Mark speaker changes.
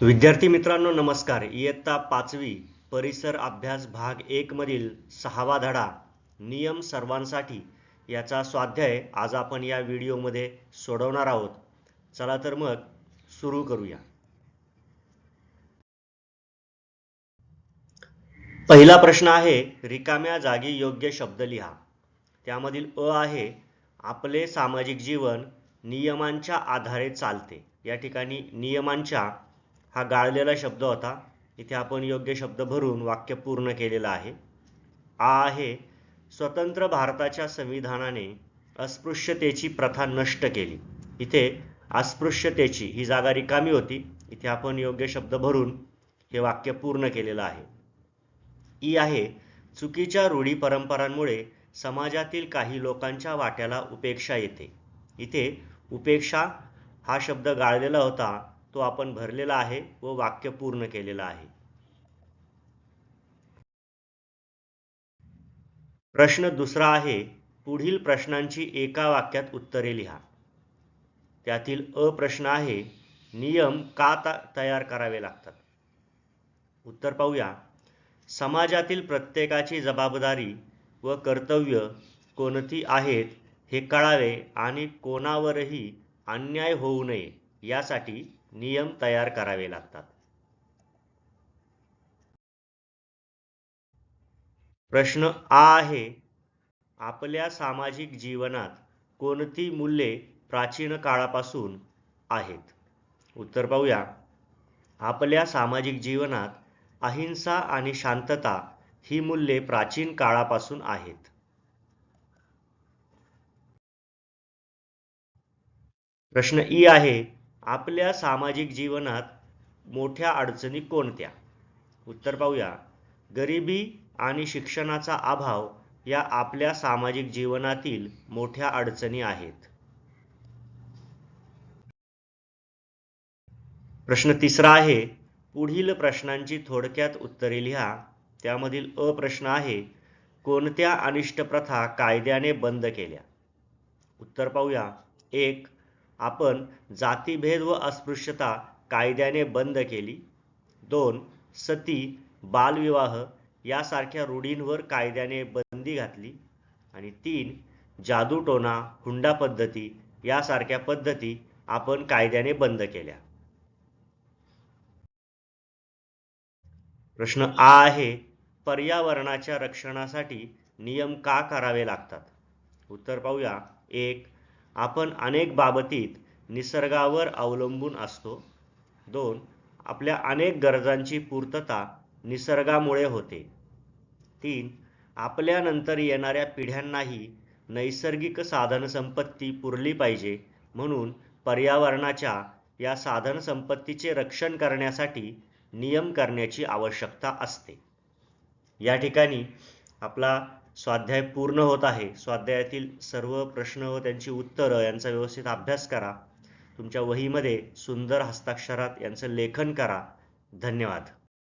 Speaker 1: विद्यार्थी मित्रांनो नमस्कार. इयत्ता पाचवी परिसर अभ्यास भाग एक मधील सहावा धडा नियम सर्वांसाठी याचा स्वाध्याय आज आपण या व्हिडिओमध्ये सोडवणार आहोत. चला तर मग सुरू करूया. पहिला प्रश्न आहे रिकाम्या जागी योग्य शब्द लिहा. त्यामधील अ आहे आपले सामाजिक जीवन नियमांच्या आधारे चालते. या ठिकाणी नियमांच्या हा गाळलेला शब्द होता. इथे आपण योग्य शब्द भरून वाक्य पूर्ण केलेलं आहे. आ आहे स्वतंत्र भारताच्या संविधानाने अस्पृश्यतेची प्रथा नष्ट केली. इथे अस्पृश्यतेची ही जागा रिकामी होती. इथे आपण योग्य शब्द भरून हे वाक्य पूर्ण केलेलं आहे. ई आहे चुकीच्या रूढी परंपरांमुळे समाजातील काही लोकांच्या वाट्याला उपेक्षा येते. इथे उपेक्षा हा शब्द गाळलेला होता. तो आपण भरलेला आहे व वाक्य पूर्ण केलेलं आहे. प्रश्न दुसरा आहे पुढील प्रश्नांची एका वाक्यात उत्तरे लिहा. त्यातील अ प्रश्न आहे नियम का तयार करावे लागतात? उत्तर पाहूया. समाजातील प्रत्येकाची जबाबदारी व कर्तव्य कोणती आहेत हे कळावे आणि कोणावरही अन्याय होऊ नये यासाठी नियम तयार करावे लागतात. प्रश्न आ आहे आपल्या सामाजिक जीवनात कोणती मूल्ये प्राचीन काळापासून आहेत? उत्तर पाहूया. आपल्या सामाजिक जीवनात अहिंसा आणि शांतता ही मूल्ये प्राचीन काळापासून आहेत. प्रश्न ई आहे आपल्या सामाजिक जीवनात मोठ्या अडचणी कोणत्या? उत्तर पाहूया. गरिबी आणि शिक्षणाचा अभाव या आपल्या सामाजिक जीवनातील मोठ्या अडचणी आहेत. प्रश्न तिसरा आहे. पुढील प्रश्नांची थोडक्यात उत्तरे लिहा. त्यामधील अ प्रश्न आहे कोणत्या अनिष्ट प्रथा कायद्याने बंद केल्या? उत्तर पाहूया. एक आपण जातीभेद व अस्पृश्यता कायद्याने बंद केली. दोन सती बालविवाह यासारख्या रूढींवर कायद्याने बंदी घातली. आणि तीन जादूटोना हुंडा पद्धती यासारख्या पद्धती आपण कायद्याने बंद केल्या. प्रश्न आ आहे पर्यावरणाच्या रक्षणासाठी नियम का करावे लागतात? उत्तर पाहूया. एक आपण अनेक बाबतीत निसर्गावर अवलंबून असतो. दोन आपल्या अनेक गरजांची पूर्तता निसर्गामुळे होते. तीन आपल्यानंतर येणाऱ्या पिढ्यांनाही नैसर्गिक साधनसंपत्ती पुरली पाहिजे. म्हणून पर्यावरणाच्या या साधनसंपत्तीचे रक्षण करण्यासाठी नियम करण्याची आवश्यकता असते. या ठिकाणी आपला स्वाध्याय पूर्ण होत आहे. स्वाध्यायातील सर्व प्रश्न व त्यांची उत्तरं यांचा व्यवस्थित अभ्यास करा. तुमच्या वहीमध्ये सुंदर हस्ताक्षरात यांचं लेखन करा. धन्यवाद.